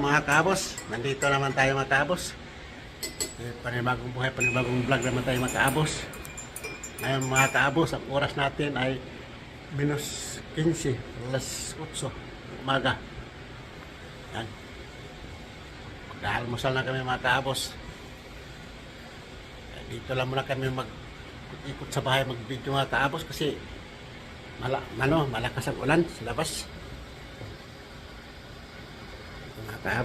mga kabos, nandito naman tayo mga kabos. Eh, Panibagong buhay, panibagong vlog naman tayo mga kabos. Ngayon mga kabos, ang oras natin ay minus 15, alas 8, umaga. Yan. Mag-almusal na kami mga kabos. Eh, Dito lang muna kami mag ikot sa bahay mag-video mga kabos kasi mala, ano, malakas ang ulan sa labas. Mga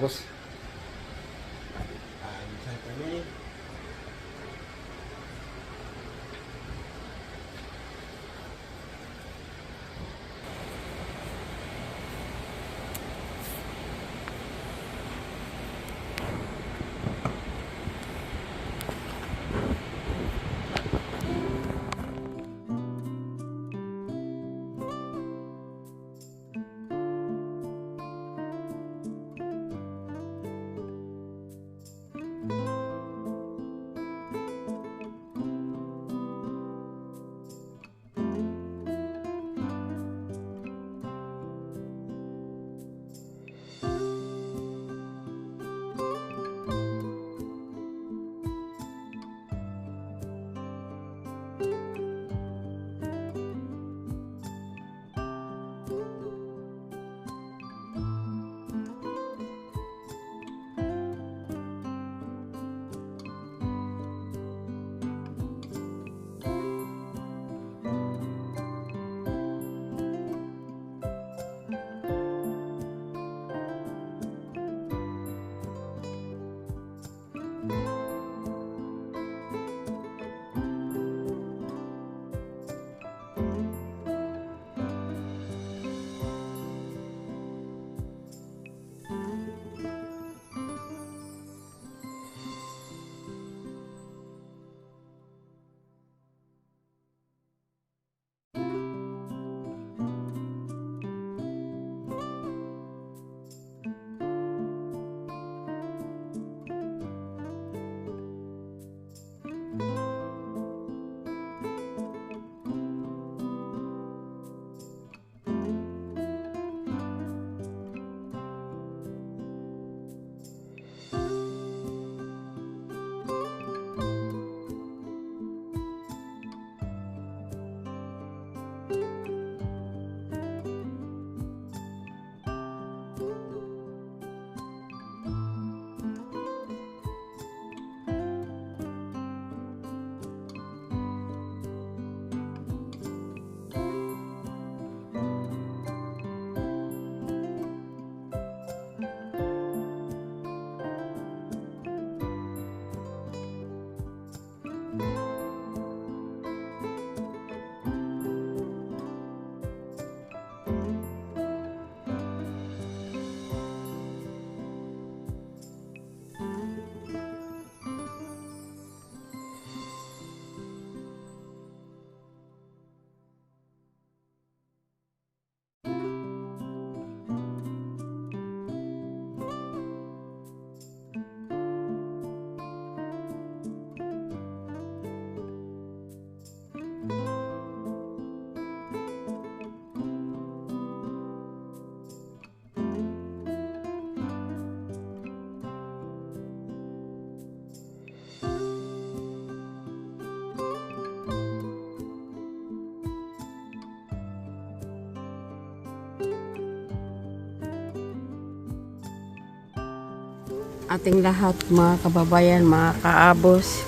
ating lahat mga kababayan, mga kaabos.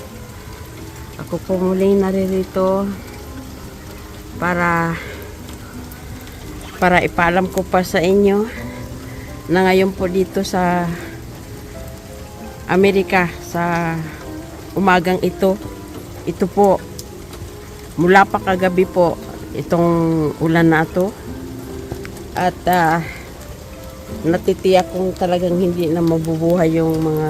Ako po muli naririto para para ipaalam ko pa sa inyo na ngayon po dito sa Amerika sa umagang ito ito po mula pa kagabi po itong ulan na ito at ah, natitiyak kong talagang hindi na mabubuhay yung mga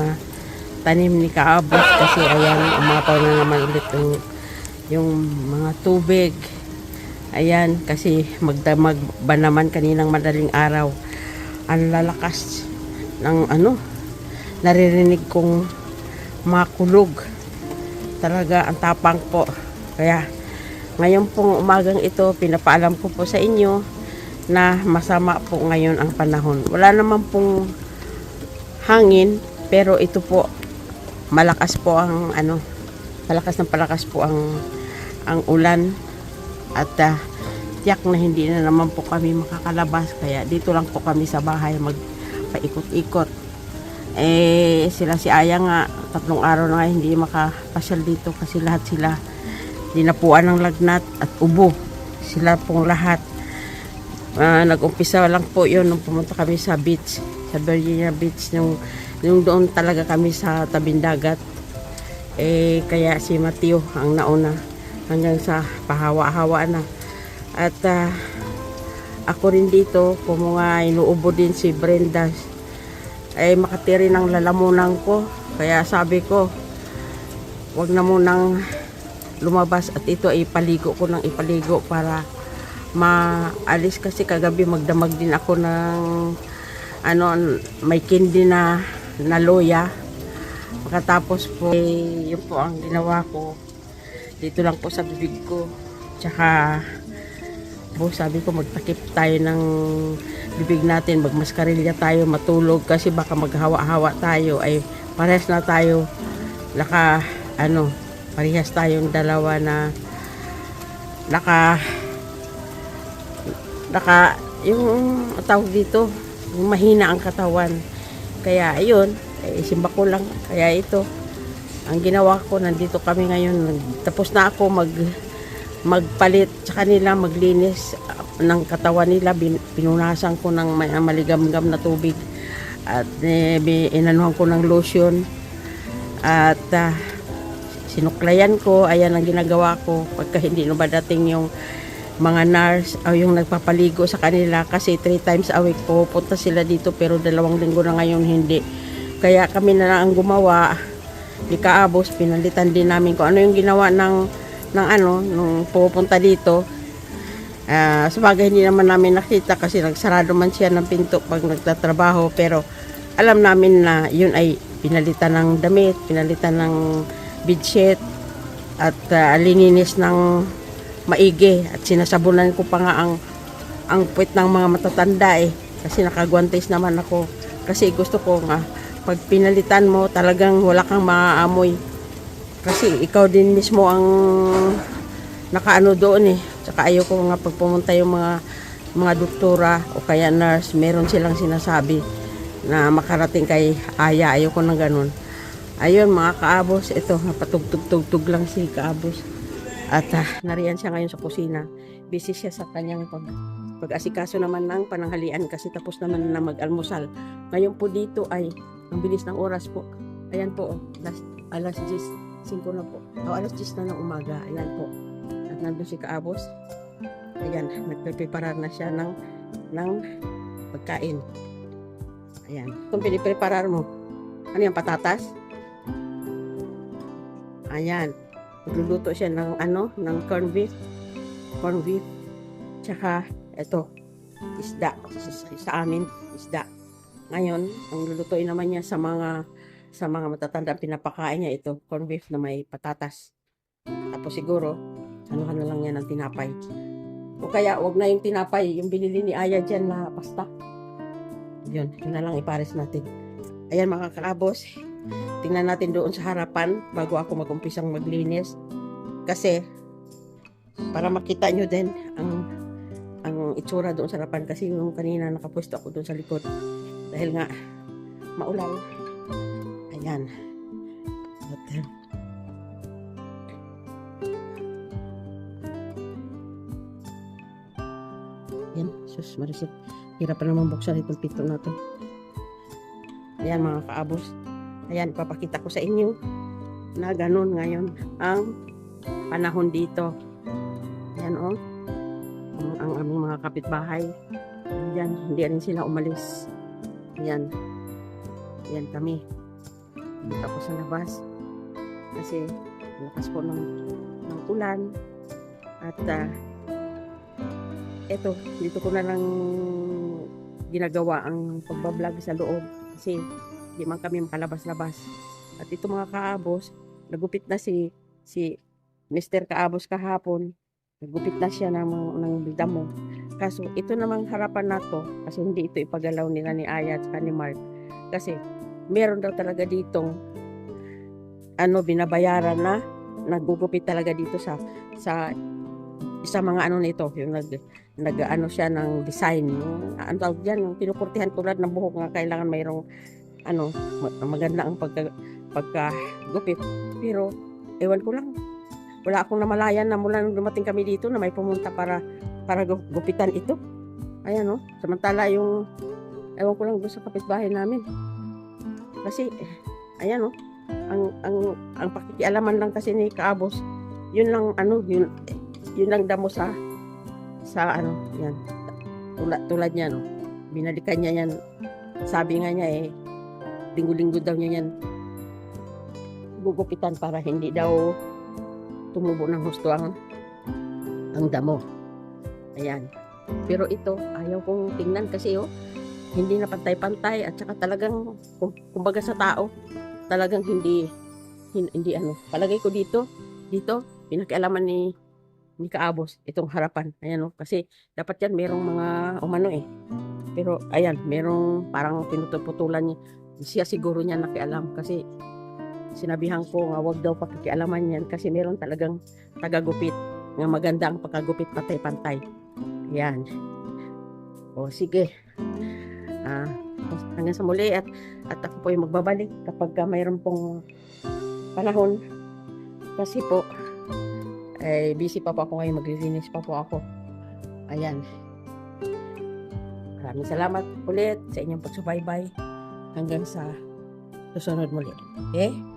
tanim ni Kaabot kasi ayan, umapaw na naman ulit yung, yung mga tubig. Ayan, kasi magdamag ba naman kaninang madaling araw. Ang lalakas ng ano, naririnig kong makulog. Talaga ang tapang po. Kaya ngayon pong umagang ito, pinapaalam ko po sa inyo na masama po ngayon ang panahon. Wala naman pong hangin, pero ito po malakas po ang ano, malakas ng palakas po ang ang ulan at ah, tiyak na hindi na naman po kami makakalabas kaya dito lang po kami sa bahay magpaikot-ikot. Eh sila si Aya nga tatlong araw na hindi makapasyal dito kasi lahat sila dinapuan ng lagnat at ubo. Sila pong lahat. Ah, nag-umpisa lang po yun nung pumunta kami sa beach, sa Virginia Beach, yung, yung doon talaga kami sa tabing dagat. Eh, kaya si Mateo ang nauna hanggang sa pahawa-hawa na. At ah, ako rin dito, kung mga inuubo din si Brenda, ay makatiri ng lalamunan ko. Kaya sabi ko, wag na munang lumabas at ito ay ipaligo ko ng ipaligo para maalis kasi kagabi magdamag din ako ng ano may kindi na na loya. Pagkatapos po, eh, yun po ang ginawa ko. Dito lang po sa bibig ko. Tsaka, po, sabi ko magtakip tayo ng bibig natin, magmaskarilya tayo, matulog. Kasi baka maghawa-hawa tayo. Ay parehas na tayo. Naka ano parehas tayong dalawa na naka naka yung tawag dito mahina ang katawan. Kaya ayun eh, simba ko lang. Kaya ito ang ginawa ko nandito kami ngayon. Tapos na ako mag magpalit. Sa kanila maglinis uh, ng katawan nila. Bin- pinunasan ko ng may- maligamgam na tubig. At eh, inanuhan ko ng lotion. At ah, sinuklayan ko. Ayan ang ginagawa ko. Pagka hindi na ba dating yung mga nurse o yung nagpapaligo sa kanila kasi three times a week pupunta sila dito pero dalawang linggo na ngayon hindi. Kaya kami na lang ang gumawa. Di kaabos pinalitan din namin kung ano yung ginawa ng ng ano nung pupunta dito. Ah, sabagay hindi naman namin nakita kasi nagsarado man siya ng pinto pag nagtatrabaho. Pero alam namin na yun ay pinalitan ng damit, pinalitan ng bedsheet at ah, lininis ng maigi. At sinasabunan ko pa nga ang ang puwit ng mga matatanda eh. Kasi nakagwantes naman ako. Kasi gusto ko nga pag pinalitan mo talagang wala kang maaamoy. Kasi ikaw din mismo ang nakaano doon eh. Tsaka ayoko nga pag pumunta yung mga mga doktora o kaya nurse meron silang sinasabi na makarating kay Aya. Ayoko ng ganun. Ayun mga kaabos ito napatugtog-tugtog lang si kaabos at ah, nariyan siya ngayon sa kusina. Busy siya sa kanyang pag pag-asikaso naman ng pananghalian kasi tapos naman na mag-almusal. Ngayon po dito ay ang bilis ng oras po. Ayan po oh, alas, alas 10 5 na po. O alas 10 na ng umaga. Ayan po. At nandun si Kaabos. Ayan nagpe-preparar na siya ng ng pagkain. Ayan. Itong pinipreparar mo. Ano yan patatas? Ayan magluluto siya ng ano ng corn beef. Corn beef. Tsaka eto isda. Sa, sa amin isda. Ngayon ang lulutuin naman niya sa mga sa mga matatanda pinapakain niya ito corn beef na may patatas. Tapos siguro ano na lang yan ng tinapay. O kaya wag na yung tinapay yung binili ni Aya dyan na pasta. Yun yun na lang ipares natin. Ayan mga kaabos tingnan natin doon sa harapan bago ako magumpisang maglinis. Kasi para makita nyo din ang ang itsura doon sa harapan. Kasi yung kanina nakapwesto ako doon sa likod. Dahil nga maulan ayan. At uh, yan sus marisip hirap pa naman buksan itong pito na to. Ayan mga kaabos ayan papakita ko sa inyo na ganun ngayon ang panahon dito. Ayan o ang, ang aming mga kapitbahay. Ayan hindi rin sila umalis. Ayan. Ayan kami. Dito ako sa labas. Kasi lakas po ng, ng ulan. At ah, eto dito ko na lang ginagawa ang pagbablog sa loob. Kasi di man kami makalabas-labas at ito mga kaabos nagupit na si si Mr. Kaabos kahapon. Nagupit na siya ng, ng damo. Kaso ito namang harapan na to kasi hindi ito ipagalaw nila ni Aya at ni Mark. Kasi meron daw talaga ditong ano binabayaran na nagugupit talaga dito sa sa sa mga ano nito yung nag nag ano siya ng design. Yung ano tawag diyan yung pinukurtihan tulad ng buhok nga kailangan mayroong ano ma- maganda ang pagka pagkagupit pero ewan ko lang. Wala akong namalayan na mula nung dumating kami dito na may pumunta para para gu- gupitan ito. Ayan no? Samantala yung ewan ko lang doon sa kapitbahay namin. Kasi ayan no? Ang ang ang pakikialaman lang kasi ni Kaabos yun lang ano yun yun lang damo sa sa ano yan. Tulad tulad niya no? Binalikan niya yan. Sabi nga niya eh linggo-linggo daw niya yan. Gugupitan para hindi daw tumubo ng husto ang ang damo. Ayan. Pero ito ayaw kong tingnan kasi oh hindi na pantay-pantay at saka talagang kum- kumbaga sa tao talagang hindi hin- hindi ano. Palagay ko dito dito pinakialaman ni ni Kaabos itong harapan. Ayan oh kasi dapat yan merong mga umano eh. Pero ayan merong parang pinutuputulan niya siya siguro niya nakialam kasi sinabihan ko nga wag daw pakikialaman yan kasi meron talagang tagagupit nga maganda ang pagkagupit pantay-pantay. Ayan o sige. Ah hanggang sa muli at at ako po ay magbabalik kapag ka mayroon pong panahon. Kasi po eh busy pa po ako ngayon maglilinis pa po ako. Ayan. Maraming salamat ulit sa inyong pagsubaybay hanggang sa susunod muli. Okay